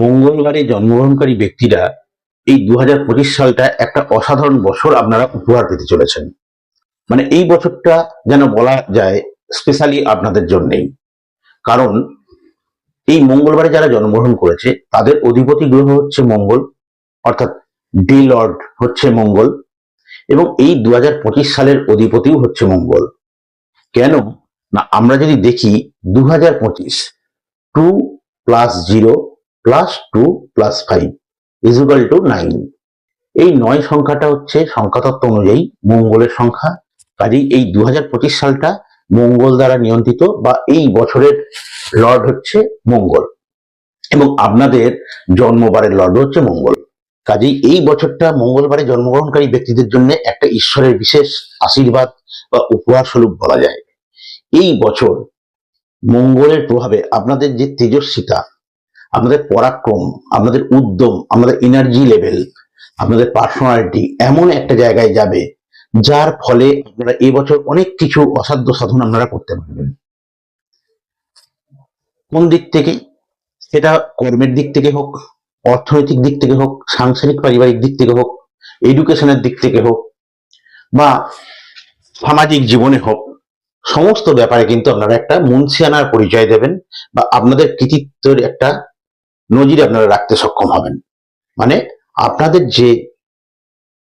মঙ্গলবারে জন্মগ্রহণকারী ব্যক্তিরা এই দু হাজার পঁচিশ সালটা একটা অসাধারণ বছর আপনারা উপহার পেতে চলেছেন। মানে এই বছরটা যেন বলা যায় স্পেশালি আপনাদের জন্যেই। কারণ এই মঙ্গলবারে যারা জন্মগ্রহণ করেছে, তাদের অধিপতি গ্রহ হচ্ছে মঙ্গল, অর্থাৎ ডে লর্ড হচ্ছে মঙ্গল, এবং এই দু হাজার পঁচিশ সালের অধিপতিও হচ্ছে মঙ্গল। কেন? না, আমরা যদি দেখি দু হাজার পঁচিশ, two plus zero plus two plus five is equal to nine এই নয় সংখ্যাটা হচ্ছে সংখ্যাতত্ত্ব অনুযায়ী মঙ্গলের সংখ্যা। কাজেই এই দু হাজার পঁচিশ সালটা মঙ্গল দ্বারা নিয়ন্ত্রিত বা এই বছরের লর্ড হচ্ছে মঙ্গল। এবং আপনাদের জন্মবারের লর্ড হচ্ছে মঙ্গল। কাজেই এই বছরটা মঙ্গলবারে জন্মগ্রহণকারী ব্যক্তিদের জন্য একটা ঈশ্বরের বিশেষ আশীর্বাদ বা উপহার স্বরূপ বলা যায়। এই বছর মঙ্গলের প্রভাবে আপনাদের যে তেজস্বিতা আপনাদের পরাক্রম, আপনাদের উদ্যম, আপনাদের এনার্জি লেভেল আপনাদের পার্সোনালিটি এমন একটা জায়গায় যাবে, যার ফলে আপনারা এবছর অনেক কিছু অসাধ্য সাধন আপনারা করতে পারবেন। কোন দিক থেকে? সেটা কর্মের দিক থেকে হোক, অর্থনৈতিক দিক থেকে হোক, সাংসারিক, পারিবারিক দিক থেকে হোক এডুকেশনের দিক থেকে হোক, বা সামাজিক জীবনে হোক, সমস্ত ব্যাপারে কিন্তু আপনারা একটা মুন্সিয়ানার পরিচয় দেবেন, বা আপনাদের কৃতিত্বের একটা নজির আপনারা রাখতে সক্ষম হবেন। মানে আপনাদের যে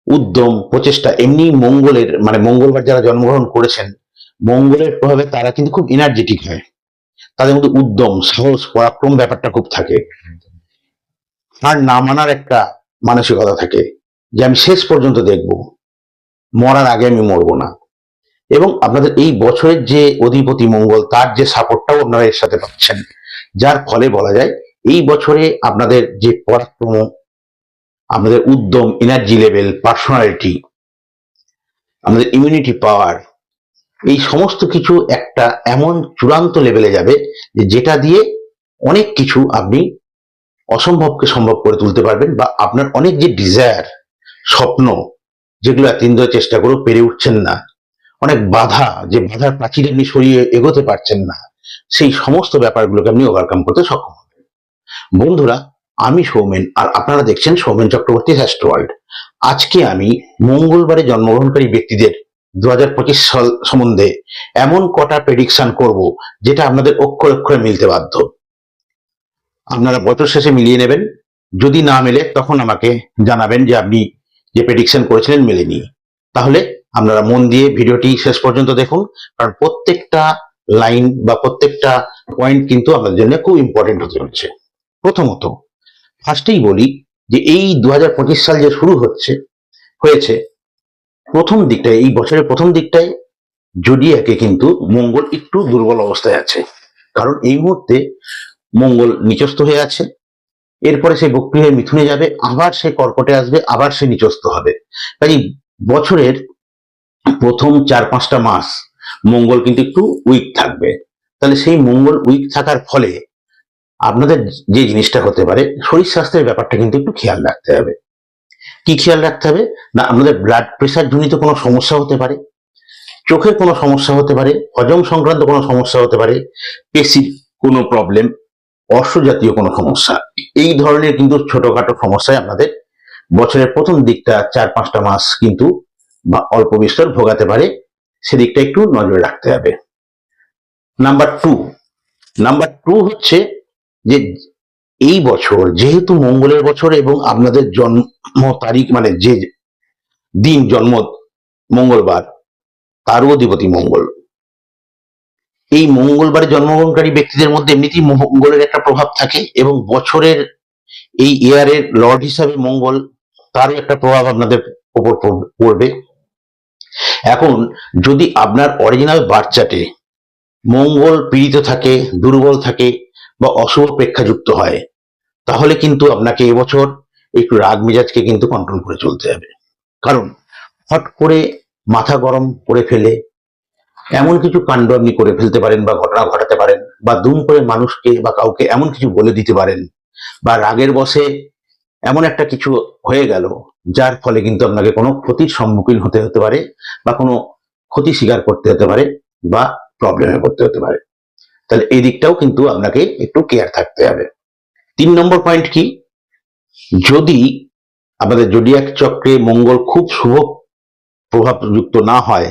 উদ্যম, প্রচেষ্টা, এমনি মঙ্গলের মানে মঙ্গলবার যারা জন্মগ্রহণ করেছেন, মঙ্গলের প্রভাবে তারা কিন্তু খুব এনার্জেটিক হয়। তাদের মধ্যে উদ্যম, সাহস, পরাক্রম ব্যাপারটা খুব থাকে। আর না মানার একটা মানসিকতা থাকে যে আমি শেষ পর্যন্ত দেখব। মরার আগে আমি মরবো না। এবং আপনাদের এই বছরের যে অধিপতি মঙ্গল, তার যে সাপোর্টটাও আপনারা এর সাথে পাচ্ছেন। যার ফলে বলা যায় এই বছরে আপনাদের যে পরাক্রম আপনাদের উদ্যম এনার্জি লেভেল পার্সোনালিটি আমাদের ইমিউনিটি পাওয়ার এই সমস্ত কিছু একটা এমন চূড়ান্ত লেভেলে যাবে যেটা দিয়ে অনেক কিছু আপনি অসম্ভবকে সম্ভব করে তুলতে পারবেন বা আপনার অনেক যে ডিজায়ার স্বপ্ন, যেগুলো এতদিন ধরে চেষ্টা করেও পেরে উঠছেন না, অনেক বাধা, যে বাধার প্রাচীর আপনি সরিয়ে এগোতে পারছেন না, সেই সমস্ত ব্যাপারগুলোকে আপনি ওভারকাম করতে সক্ষম বন্ধুরা, আমি সৌমেন আর আপনারা দেখছেন সৌমেন চক্রবর্তী হ্যাস্ট ওয়ার্ল্ড। আজকে আমি মঙ্গলবারে জন্মগ্রহণকারী ব্যক্তিদের দু হাজার পঁচিশ সাল সম্বন্ধে এমন কটা প্রেডিকশন করব যেটা আপনাদের অক্ষর অক্ষরে মিলতে বাধ্য। আপনারা বছর শেষে মিলিয়ে নেবেন। যদি না মেলে, তখন আমাকে জানাবেন যে আপনি যে প্রেডিকশন করেছিলেন মেলেনি। তাহলে আপনারা মন দিয়ে ভিডিওটি শেষ পর্যন্ত দেখুন, কারণ প্রত্যেকটা লাইন বা প্রত্যেকটা পয়েন্ট কিন্তু আপনাদের জন্য খুব ইম্পর্টেন্ট হতে চলেছে। প্রথমত ফার্স্টেই বলি যে এই দু হাজার পঁচিশ সাল যে শুরু হচ্ছে, হয়েছে, প্রথম দিকটায়, এই বছরের প্রথম দিকটায় জোডিয়াকে কিন্তু মঙ্গল একটু দুর্বল অবস্থায় আছে। কারণ এই মুহূর্তে মঙ্গল নিচস্থ হয়ে আছে, এরপরে সে বক্রি মিথুনে যাবে, আবার সে কর্কটে আসবে, আবার সে নিচস্থ হবে। কাজে বছরের প্রথম চার পাঁচটা মাস মঙ্গল কিন্তু একটু উইক থাকবে। তাহলে সেই মঙ্গল উইক থাকার ফলে আপনাদের যে জিনিসটা হতে পারে, শরীর স্বাস্থ্যের ব্যাপারটা কিন্তু একটু খেয়াল রাখতে হবে। কি খেয়াল রাখতে হবে? না আমাদের ব্লাড প্রেশার জনিত কোনো সমস্যা হতে পারে, চোখের কোনো সমস্যা হতে পারে, হজম সংক্রান্ত কোনো সমস্যা হতে পারে, পেশির কোনো প্রবলেম অর্শ জাতীয় কোনো সমস্যা। এই ধরনের কিন্তু ছোটখাটো সমস্যায় আপনাদের বছরের প্রথম দিকটা চার পাঁচটা মাস কিন্তু বা অল্প বিস্তর ভোগাতে পারে, সেদিকটা একটু নজরে রাখতে হবে। নাম্বার টু নাম্বার টু হচ্ছে যে এই বছর, যেহেতু মঙ্গলের বছর এবং আপনাদের জন্ম তারিখ মানে যে দিন জন্ম মঙ্গলবার, তারও অধিপতি মঙ্গল। এই মঙ্গলবারে জন্মগ্রহণকারী ব্যক্তিদের মধ্যে এমনিতেই মঙ্গলের একটা প্রভাব থাকে এবং বছরের এই ইয়ারের লর্ড হিসাবে মঙ্গল তারও একটা প্রভাব আপনাদের উপর পড়বে- এখন যদি আপনার অরিজিনাল বার্চাটে মঙ্গল পীড়িত থাকে, দুর্বল থাকে বা অশুভ প্রেক্ষাযুক্ত হয়, তাহলে কিন্তু আপনাকে এবছর একটু রাগ মেজাজকে কিন্তু কন্ট্রোল করে চলতে হবে। কারণ হট করে মাথা গরম করে ফেলে, এমন কিছু কাণ্ড আপনি করে ফেলতে পারেন বা ঘটনা ঘটাতে পারেন বা দুম করে মানুষকে বা কাউকে এমন কিছু বলে দিতে পারেন বা রাগের বসে এমন একটা কিছু হয়ে গেল যার ফলে কিন্তু আপনাকে কোনো ক্ষতির সম্মুখীন হতে হতে পারে বা কোনো ক্ষতি স্বীকার করতে হতে পারে বা প্রবলেমে পড়তে হতে পারে। তাহলে এই দিকটাও কিন্তু আপনাকে একটু কেয়ার থাকতে হবে। তিন নম্বর পয়েন্ট কি? যদি আমাদের জোডিয়াক চক্রে মঙ্গল খুব শুভ প্রভাবযুক্ত না হয়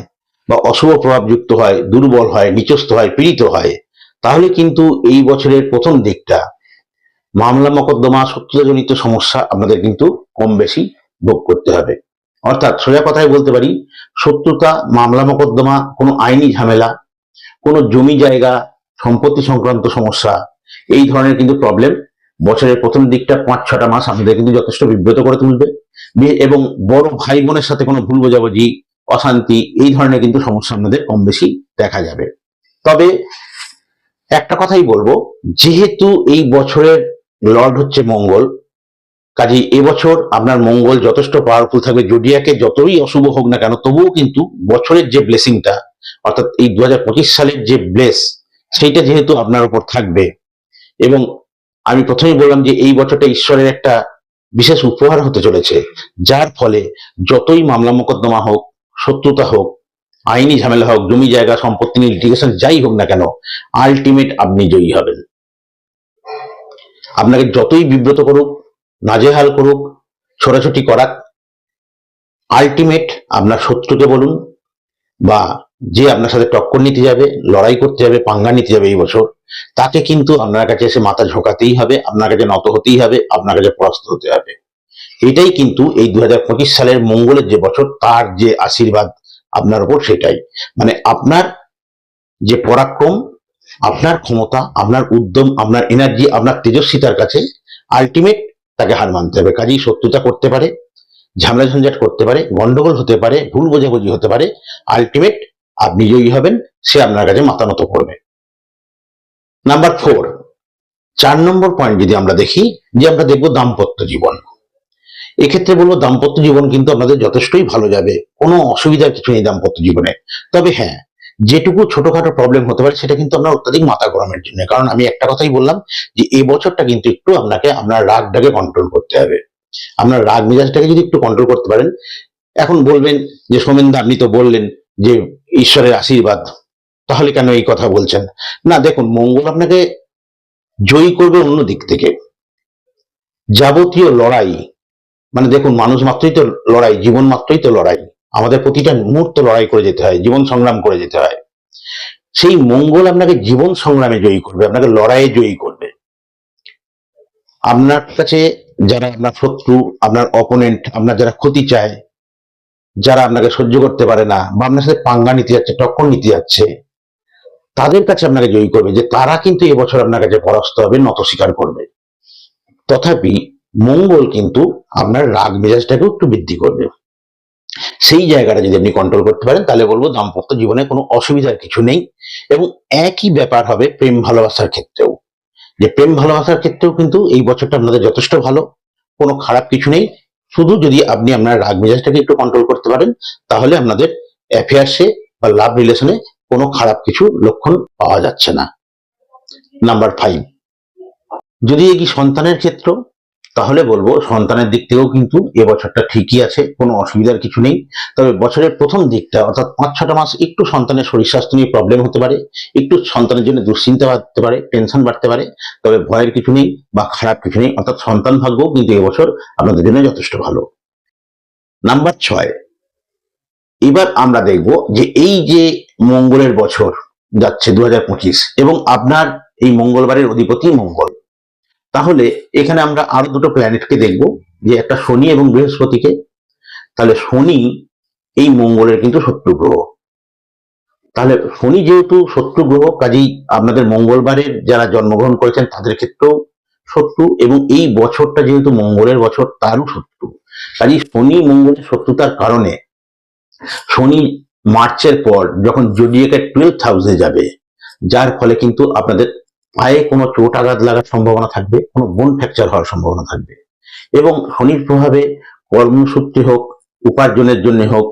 বা অশুভ প্রভাবযুক্ত হয়, দুর্বল হয়, নিচস্থ হয়, পীড়িত হয়, তাহলে কিন্তু এই বছরের প্রথম দিকটা মামলা মকদ্দমা, শত্রুতাজনিত সমস্যা আপনাদের কিন্তু কম বেশি ভোগ করতে হবে। অর্থাৎ সোজা কথায় বলতে পারি, শত্রুতা, মামলা মকদ্দমা, কোনো আইনি ঝামেলা, কোনো জমি জায়গা সম্পত্তি সংক্রান্ত সমস্যা, এই ধরনের কিন্তু প্রবলেম বছরের প্রথম দিকটা পাঁচ, ছটা মাস আমাদের কিন্তু যথেষ্ট বিব্রত করে তুলবে। এবং বড় ভাই বোনের সাথে কোনো ভুল বোঝাবুঝি, অশান্তি, এই ধরনের কিন্তু সমস্যা আমাদের কম বেশি দেখা যাবে। তবে একটা কথাই বলব, যেহেতু এই বছরের লর্ড হচ্ছে মঙ্গল, কাজেই এবছর আপনার মঙ্গল যথেষ্ট পাওয়ারফুল থাকবে। জোডিয়াকে যতই অশুভ হোক না কেন, তবুও কিন্তু বছরের যে ব্লেসিংটা অর্থাৎ এই দু হাজার পঁচিশ সালের যে ব্লেস সেইটা যেহেতু আপনার উপর থাকবে। এবং আমি প্রথমেই বললাম যে এই বছরটা ঈশ্বরের একটা বিশেষ উপহার হতে চলেছে, যার ফলে যতই মামলা মোকদ্দমা হোক, শত্রুতা হোক, আইনি ঝামেলা হোক, জমি জায়গা সম্পত্তি নিয়ে লিটিগেশন যাই হোক না কেন আলটিমেট আপনি জয়ী হবেন। আপনাকে যতই বিব্রত করুক, নাজেহাল করুক, ছোটাছুটি করাক আলটিমেট আপনার শত্রুকে বলুন বা যে আপনার সাথে টক্কর নিতে যাবে, লড়াই করতে যাবে, পাঙ্গা নিতে যাবে এই বছর, তাকে কিন্তু আপনার কাছে এসে মাথা ঝোঁকাতেই হবে, আপনার কাছে নত হতেই হবে, আপনার কাছে পরাস্ত হতে হবে। এটাই কিন্তু এই দু সালের মঙ্গলের যে বছর, তার যে আশীর্বাদ আপনার উপর সেটাই। মানে আপনার যে পরাক্রম, আপনার ক্ষমতা, আপনার উদ্যম, আপনার এনার্জি আপনার তেজস্বিতার কাছে আলটিমেট তাকে হার মানতে হবে। কাজেই শত্রুতা করতে পারে, ঝামেলা ঝঞ্ঝাট করতে পারে, গন্ডগোল হতে পারে, ভুল বোঝাবুঝি হতে পারে আলটিমেট আপনি জয়ী হবেন, সে আপনার কাছে মাথা নত করবে। নাম্বার ফোর চার নম্বর পয়েন্ট যদি আমরা দেখি, যে আমরা দেখব দাম্পত্য জীবন। এক্ষেত্রে বলব দাম্পত্য জীবন কিন্তু আপনাদের যথেষ্টই ভালো যাবে, কোনো অসুবিধার কিছু নেই দাম্পত্য জীবনে। তবে হ্যাঁ যেটুকু ছোটখাটো প্রবলেম হতে পারে, সেটা কিন্তু আপনার অত্যাধিক মাথা গরমের জন্য। কারণ আমি একটা কথাই বললাম, যে এই বছরটা কিন্তু একটু আপনাকে আপনার রাগটাকে কন্ট্রোল করতে হবে। আপনার রাগ মেজাজটাকে যদি একটু কন্ট্রোল করতে পারেন, এখন বলবেন যে সোমেনদা আপনি তো বললেন যে ঈশ্বরের আশীর্বাদ। তাহলে কেন এই কথা বলছেন? না, দেখুন, মঙ্গল আপনাকে জয়ী করবে অন্য দিক থেকে। যাবতীয় লড়াই মানে দেখুন, মানুষ মাত্রই তো লড়াই, জীবন মাত্রই তো লড়াই। আমাদের প্রতিটা মুহূর্ত লড়াই করে যেতে হয়, জীবন সংগ্রাম করে যেতে হয়। সেই মঙ্গল আপনাকে জীবন সংগ্রামে জয়ী করবে, আপনাকে লড়াইয়ে জয়ী করবে। আপনার কাছে যারা আপনার শত্রু, আপনার অপোনেন্ট আপনার যারা ক্ষতি চায় যারা আপনাকে সহ্য করতে পারে না বা আপনার সাথে পাঙ্গা নিতে যাচ্ছে টক্কর নিতে যাচ্ছে তাদের কাছে আপনাকে জয়ী করবে যে তারা কিন্তু এবছর আপনার কাছে পরাস্ত হবে, নত স্বীকার করবে। তথাপি মঙ্গল কিন্তু আপনার রাগ মেজাজটাকে একটু বৃদ্ধি করবে। সেই জায়গাটা যদি আপনি কন্ট্রোল করতে পারেন, তাহলে বলব দাম্পত্য জীবনে কোনো অসুবিধার কিছু নেই এবং একই ব্যাপার হবে প্রেম ভালোবাসার ক্ষেত্রেও। যে প্রেম ভালোবাসার ক্ষেত্রেও কিন্তু এই বছরটা আপনাদের যথেষ্ট ভালো, কোনো খারাপ কিছু নেই। শুধু যদি আপনি আপনার রাগ মেজাজটাকে একটু কন্ট্রোল করতে পারেন, তাহলে আপনাদের অ্যাফেয়ার্সে বা লাভ রিলেশনে কোনো খারাপ কিছু লক্ষণ পাওয়া যাচ্ছে না। নাম্বার ফাইভ যদি এই সন্তানের ক্ষেত্র তাহলে বলব সন্তানের দিক থেকেও কিন্তু এবছরটা ঠিকই আছে, কোনো অসুবিধার কিছু নেই। তবে বছরের প্রথম দিকটা, অর্থাৎ পাঁচ ছটা মাস একটু সন্তানের শরীর স্বাস্থ্য নিয়ে প্রবলেম হতে পারে, একটু সন্তানের জন্য দুশ্চিন্তা বাড়তে পারে টেনশন বাড়তে পারে, তবে ভয়ের কিছু নেই বা খারাপ কিছু নেই, অর্থাৎ সন্তান ভাগ্যও কিন্তু এবছর আপনাদের জন্য যথেষ্ট ভালো। নাম্বার ছয়, এবার আমরা দেখব যে এই যে মঙ্গলের বছর যাচ্ছে দু হাজার পঁচিশ এবং আপনার এই মঙ্গলবারের অধিপতি মঙ্গল তাহলে এখানে আমরা আরও দুটো প্ল্যানেটকে দেখব, যে একটা শনি এবং বৃহস্পতিকে। তাহলে শনি এই মঙ্গলের কিন্তু শত্রু গ্রহ। তাহলে শনি যেহেতু শত্রু গ্রহ, কাজেই আপনাদের মঙ্গলবারের যারা জন্মগ্রহণ করেছেন তাদের ক্ষেত্রেও শত্রু, এবং এই বছরটা যেহেতু মঙ্গলের বছর, তারও শত্রু। কাজেই শনি মঙ্গলের শত্রুতার কারণে শনি মার্চের পর যখন জোডিয়াকের টুয়েলভ হাউসে যাবে, যার ফলে কিন্তু আপনাদের পায়ে কোনো চোট আঘাত লাগার সম্ভাবনা থাকবে, কোনো বোন ফ্র্যাকচার হওয়ার সম্ভাবনা থাকবে। এবং শনির প্রভাবে কর্মসূত্রে হোক, উপার্জনের জন্য হোক,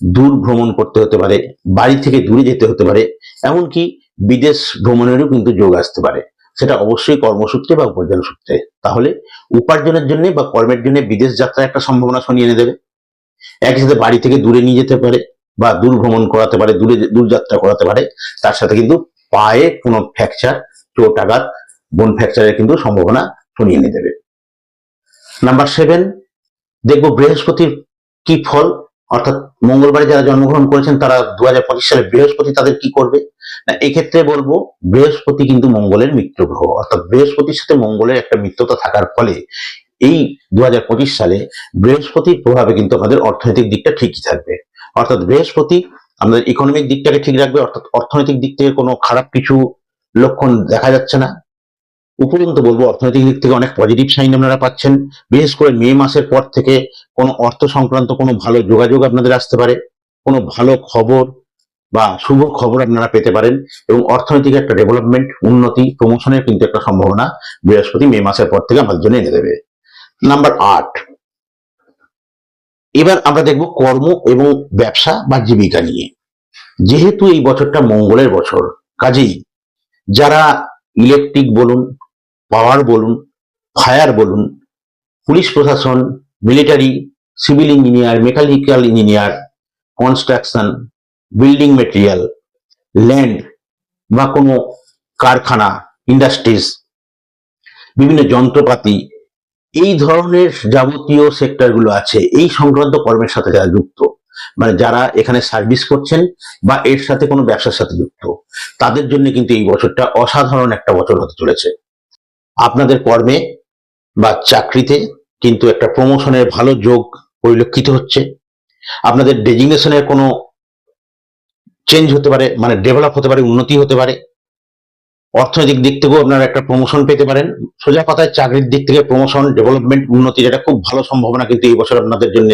দূর ভ্রমণ করতে হতে পারে, বাড়ি থেকে দূরে যেতে হতে পারে, এমনকি বিদেশ ভ্রমণেরও কিন্তু যোগ আসতে পারে। সেটা অবশ্যই কর্মসূত্রে বা উপার্জন সূত্রে। তাহলে উপার্জনের জন্য বা কর্মের জন্য বিদেশ যাত্রার একটা সম্ভাবনা শনি এনে দেবে। একই সাথে বাড়ি থেকে দূরে নিয়ে যেতে পারে বা দূর ভ্রমণ করাতে পারে, দূরে দূর যাত্রা করাতে পারে, তার সাথে কিন্তু পায়ে কোনো ফ্র্যাকচার চোট আঘাত বোন ফ্র্যাকচারের কিন্তু সম্ভাবনা সরিয়ে এনে দেবে নাম্বার সেভেন দেখব বৃহস্পতির কি ফল, অর্থাৎ মঙ্গলবারে যারা জন্মগ্রহণ করেছেন, তারা দু হাজার পঁচিশ সালে বৃহস্পতি তাদের কি করবে? না, এক্ষেত্রে বলব, বৃহস্পতি কিন্তু মঙ্গলের মিত্র গ্রহ, অর্থাৎ বৃহস্পতির সাথে মঙ্গলের একটা মিত্রতা থাকার ফলে এই দু হাজার পঁচিশ সালে বৃহস্পতির প্রভাবে কিন্তু আমাদের অর্থনৈতিক দিকটা ঠিকই থাকবে। অর্থাৎ বৃহস্পতি আমাদের ইকোনমিক দিকটাকে ঠিক রাখবে, অর্থাৎ অর্থনৈতিক দিক থেকে কোনো খারাপ কিছু লক্ষণ দেখা যাচ্ছে না। উপরন্তু বলব, অর্থনৈতিক দিক থেকে অনেক পজিটিভ সাইন আপনারা পাচ্ছেন। বিশেষ করে মে মাসের পর থেকে কোনো অর্থ সংক্রান্ত কোনো ভালো যোগাযোগ আপনাদের আসতে পারে। কোনো ভালো খবর বা শুভ খবর আপনারা পেতে পারেন এবং অর্থনৈতিক একটা ডেভেলপমেন্ট উন্নতি প্রমোশনের কিন্তু একটা সম্ভাবনা বৃহস্পতি মে মাসের পর থেকে আমাদের জন্য এনে দেবে। নাম্বার আট। এবার আমরা দেখব কর্ম এবং ব্যবসা বা জীবিকা নিয়ে। যেহেতু এই বছরটা মঙ্গলের বছর, কাজেই যারা ইলেকট্রিক বলুন পাওয়ার বলুন ফায়ার বলুন পুলিশ প্রশাসন military civil engineer mechanical engineer construction building material land বা কোনো কারখানা ইন্ডাস্ট্রিজ বিভিন্ন যন্ত্রপাতি, এই ধরনের যাবতীয় সেক্টরগুলো আছে, এই সংক্রান্ত কর্মের সাথে যারা যুক্ত। মানে যারা এখানে সার্ভিস করছেন বা এর সাথে কোনো ব্যবসার সাথে যুক্ত, তাদের জন্য কিন্তু এই বছরটা অসাধারণ একটা বছর হতে চলেছে। আপনাদের কর্মে বা চাকরিতে কিন্তু একটা প্রমোশনের ভালো যোগ পরিলক্ষিত হচ্ছে। আপনাদের ডেজিগনেশনের কোনো চেঞ্জ হতে পারে মানে ডেভেলপ হতে পারে, উন্নতি হতে পারে। অর্থনৈতিক দিক থেকেও আপনারা একটা প্রমোশন পেতে পারেন। সোজা কথায় চাকরির দিক থেকে প্রমোশন ডেভেলপমেন্ট উন্নতি একটা খুব ভালো সম্ভাবনা কিন্তু এই বছর আপনাদের জন্য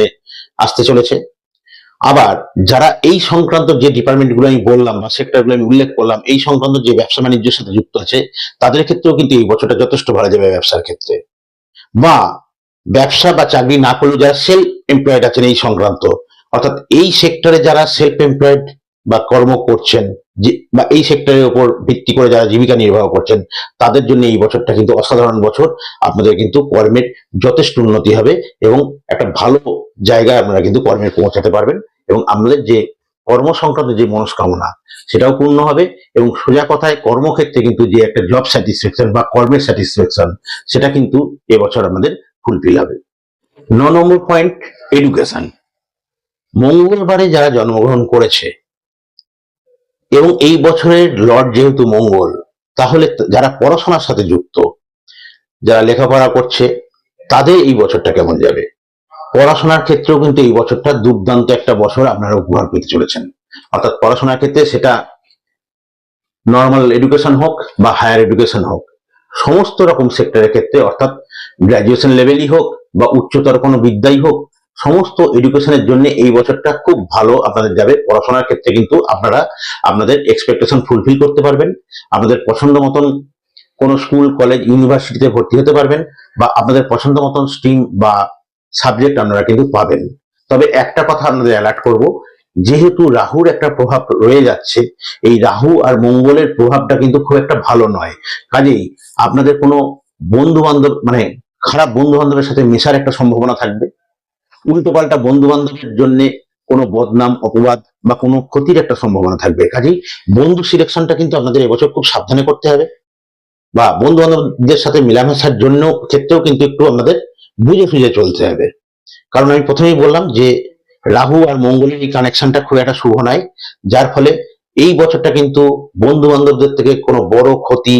আসতে চলেছে। আবার যারা এই সংক্রান্ত যে ডিপার্টমেন্টগুলো আমি বললাম বা সেক্টরগুলো আমি উল্লেখ করলাম, এই সংক্রান্ত যে ব্যবসা বাণিজ্যের সাথে যুক্ত আছে, তাদের ক্ষেত্রেও কিন্তু এই বছরটা যথেষ্ট ভালো যাবে ব্যবসার ক্ষেত্রে। বা ব্যবসা বা চাকরি না করলেও যারা সেলফ এমপ্লয়েড আছেন এই সংক্রান্ত, অর্থাৎ এই সেক্টরে যারা সেলফ এমপ্লয়েড বা কর্ম করছেন বা এই সেক্টরের উপর ভিত্তি করে যারা জীবিকা নির্বাহ করছেন, তাদের জন্য এই বছরটা কিন্তু অসাধারণ বছর। আপনাদের কিন্তু কর্মের যথেষ্ট উন্নতি হবে এবং একটা ভালো জায়গায় আপনারা কিন্তু কর্মের পৌঁছাতে পারবেন এবং আপনাদের যে কর্ম সংক্রান্ত যে মনস্কামনা, সেটাও পূর্ণ হবে এবং সোজা কথায় কর্মক্ষেত্রে কিন্তু যে একটা জব স্যাটিসফ্যাকশন বা কর্মের স্যাটিসফ্যাকশন সেটা কিন্তু এবছর আমাদের ফুলফিল হবে। ন নম্বর পয়েন্ট এডুকেশন মঙ্গলবারে যারা জন্মগ্রহণ করেছে এবং এই বছরের লর্ড যেহেতু মঙ্গল, তাহলে যারা পড়াশোনার সাথে যুক্ত, যারা লেখাপড়া করছে, তাদের এই বছরটা কেমন যাবে? পড়াশোনার ক্ষেত্রেও কিন্তু এই বছরটা দুর্দান্ত একটা বছর আপনারা উপহার পেতে চলেছেন। অর্থাৎ পড়াশোনার ক্ষেত্রে সেটা নর্মাল এডুকেশন হোক বা হায়ার এডুকেশন হোক, সমস্ত রকম সেক্টরের ক্ষেত্রে, অর্থাৎ গ্রাজুয়েশন লেভেলই হোক বা উচ্চতর কোনো বিদ্যাই হোক সমস্ত এডুকেশনের জন্য এই বছরটা খুব ভালো আপনাদের যাবে। পড়াশোনার ক্ষেত্রে কিন্তু আপনারা আপনাদের এক্সপেকটেশন ফুলফিল করতে পারবেন। আপনাদের পছন্দ মতন কোনো স্কুল কলেজ ইউনিভার্সিটিতে ভর্তি হতে পারবেন বা আপনাদের পছন্দ মতন স্ট্রিম বা সাবজেক্ট আপনারা কিন্তু পাবেন। তবে একটা কথা আপনাদের অ্যালার্ট করব, যেহেতু রাহুর একটা প্রভাব রয়ে যাচ্ছে, এই রাহু আর মঙ্গলের প্রভাবটা কিন্তু খুব একটা ভালো নয়। কাজেই আপনাদের কোনো বন্ধু বান্ধব মানে খারাপ বন্ধু বান্ধবের সাথে মেশার একটা সম্ভাবনা থাকবে। উল্টো পাল্টা বন্ধু বান্ধবের জন্য কোনো বদনাম, অপবাদ বা কোনো ক্ষতির একটা সম্ভাবনা থাকবে। কাজেই বন্ধু সিলেকশনটা কিন্তু আপনাদের এবছর খুব সাবধানে করতে হবে বা বন্ধু বান্ধবদের সাথে মেলামেশার জন্য ক্ষেত্রেও কিন্তু একটু আপনাদের বুঝে সুঝে চলতে হবে। কারণ আমি প্রথমেই বললাম যে রাহু আর মঙ্গলের এই কানেকশনটা খুব একটা শুভ নয়, যার ফলে এই বছরটা কিন্তু বন্ধু বান্ধবদের থেকে কোনো বড় ক্ষতি,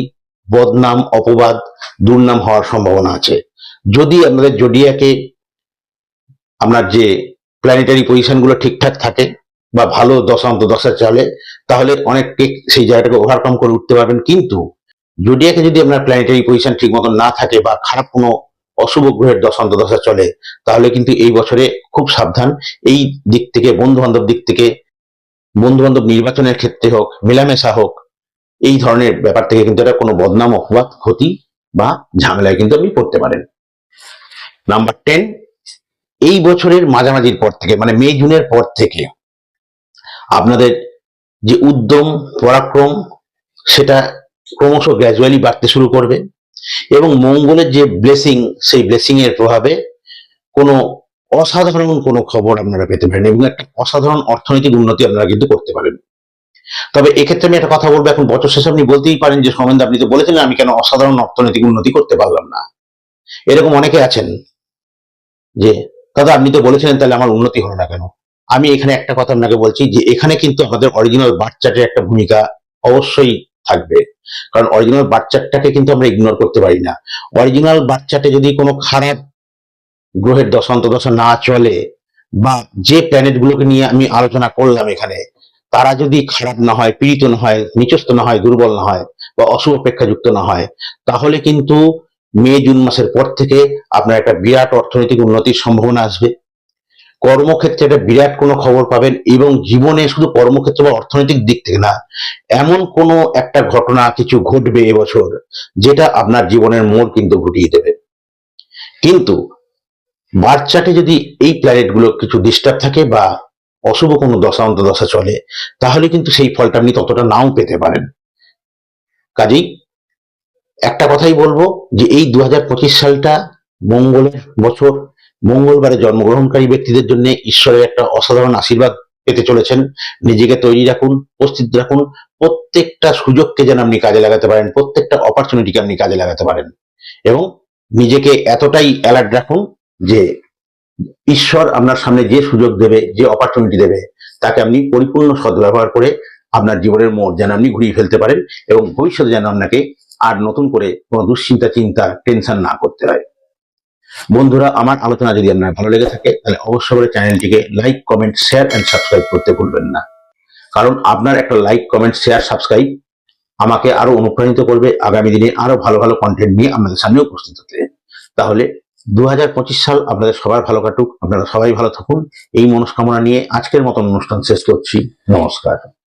বদনাম, অপবাদ, দুর্নাম হওয়ার সম্ভাবনা আছে। যদি আপনাদের জডিয়াকে আপনার যে প্ল্যানেটারি পজিশনগুলো ঠিকঠাক থাকে বা ভালো দশা চলে, তাহলে অনেককে সেই জায়গাটাকে ওভারকাম করে উঠতে পারবেন। কিন্তু জুডিয়াকে যদি আপনার প্ল্যানেটারি পজিশন ঠিক মতন না থাকে বা খারাপ কোনো অশুভ গ্রহের দশা চলে, তাহলে কিন্তু এই বছরে খুব সাবধান। এই দিক থেকে বন্ধু বান্ধব দিক থেকে বন্ধু বান্ধব নির্বাচনের ক্ষেত্রে হোক, মেলামেশা হোক, এই ধরনের ব্যাপার থেকে কিন্তু এটা কোনো বদনাম, অপবাদ, ক্ষতি বা ঝামেলায় কিন্তু আপনি পড়তে পারেন। নাম্বার টেন এই বছরের মাঝামাঝির পর থেকে মানে মে, জুনের পর থেকে আপনাদের যে উদ্যম, পরাক্রম, সেটা ক্রমশ গ্র্যাজুয়ালি বাড়তে শুরু করবে এবং মঙ্গলের যে ব্লেসিং সেই ব্লেসিং এর প্রভাবে কোনো অসাধারণ কোনো খবর আপনারা পেতে পারেন এবং একটা অসাধারণ অর্থনৈতিক উন্নতি আপনারা কিন্তু করতে পারেন। তবে এক্ষেত্রে আমি একটা কথা বলব, এখন বছর শেষে আপনি বলতেই পারেন যে সমেন্দ্র আপনি তো বলেছিলেন আমি কেন অসাধারণ অর্থনৈতিক উন্নতি করতে পারলাম না। এরকম অনেকে আছেন যে দাদা, আপনি তো বলেছিলেন তাহলে আমার উন্নতি হলো না কেন? আমি এখানে একটা কথা আপনাকে বলছি যে, এখানে কিন্তু আমাদের অরিজিনাল বাচ্চাটের একটা ভূমিকা অবশ্যই থাকবে। কারণ অরিজিনাল বাচ্চাটাকে কিন্তু আমরা ইগনোর করতে পারি না। অরিজিনাল বাচ্চাটা যদি কোনো খারাপ গ্রহের দশা না চলে, বা যে প্ল্যানেট গুলোকে নিয়ে আমি আলোচনা করলাম এখানে, তারা যদি খারাপ না হয়, পীড়িত না হয় নিচস্ত না হয়, দুর্বল না হয়, বা অশুভ অপেক্ষাযুক্ত না হয়, তাহলে কিন্তু মে, জুন মাসের পর থেকে আপনার একটা বিরাট অর্থনৈতিক উন্নতির সম্ভাবনা আসবে। কর্মক্ষেত্রে একটা বিরাট কোনো খবর পাবেন এবং জীবনে শুধু কর্মক্ষেত্র বা অর্থনৈতিক দিক থেকে না, এমন কোনো একটা ঘটনা কিছু ঘটবে এবছর যেটা আপনার জীবনের মোড় কিন্তু ঘুরিয়ে দেবে। কিন্তু বাচ্চাটে যদি এই প্ল্যানেটগুলো কিছু ডিস্টার্ব থাকে বা অশুভ কোনো দশা অন্তদশা চলে, তাহলে কিন্তু সেই ফলটা আপনি ততটা নাও পেতে পারেন। কাজেই একটা কথাই বলব যে এই দু হাজার পঁচিশ সালটা মঙ্গলের বছর, মঙ্গলবারে জন্মগ্রহণকারী ব্যক্তিদের জন্য ঈশ্বরের একটা অসাধারণ আশীর্বাদ পেতে চলেছেন। নিজেকে তৈরি রাখুন প্রস্তুত রাখুন, প্রত্যেকটা সুযোগকে যেন আপনি কাজে লাগাতে পারেন, প্রত্যেকটা অপরচুনিটিকে আপনি কাজে লাগাতে পারেন। এবং নিজেকে এতটাই অ্যালার্ট রাখুন যে ঈশ্বর আপনার সামনে যে সুযোগ দেবে, যে অপরচুনিটি দেবে, তাকে আপনি পরিপূর্ণ সদ্ব্যবহার করে আপনার জীবনের মোড় যেন আপনি ঘুরিয়ে ফেলতে পারেন এবং ভবিষ্যতে যেন আপনাকে আর নতুন করে কোনো দুশ্চিন্তা, চিন্তা টেনশন না করতে হয়। বন্ধুরা, আমার আলোচনা যদি আপনার ভালো লেগে থাকে, তাহলে অবশ্যই করে চ্যানেলটিকে like comment share and subscribe করতে ভুলবেন না। কারণ আপনার একটা লাইক কমেন্ট শেয়ার সাবস্ক্রাইব আমাকে আরও অনুপ্রাণিত করবে। আগামী দিনে আরও ভালো ভালো কন্টেন্ট নিয়ে আপনাদের সামনে উপস্থিত হতে। তাহলে দু হাজার পঁচিশ সাল আপনাদের সবার ভালো কাটুক, আপনারা সবাই ভালো থাকুন। এই মনস্কামনা নিয়ে আজকের মতন অনুষ্ঠান শেষ করছি। নমস্কার।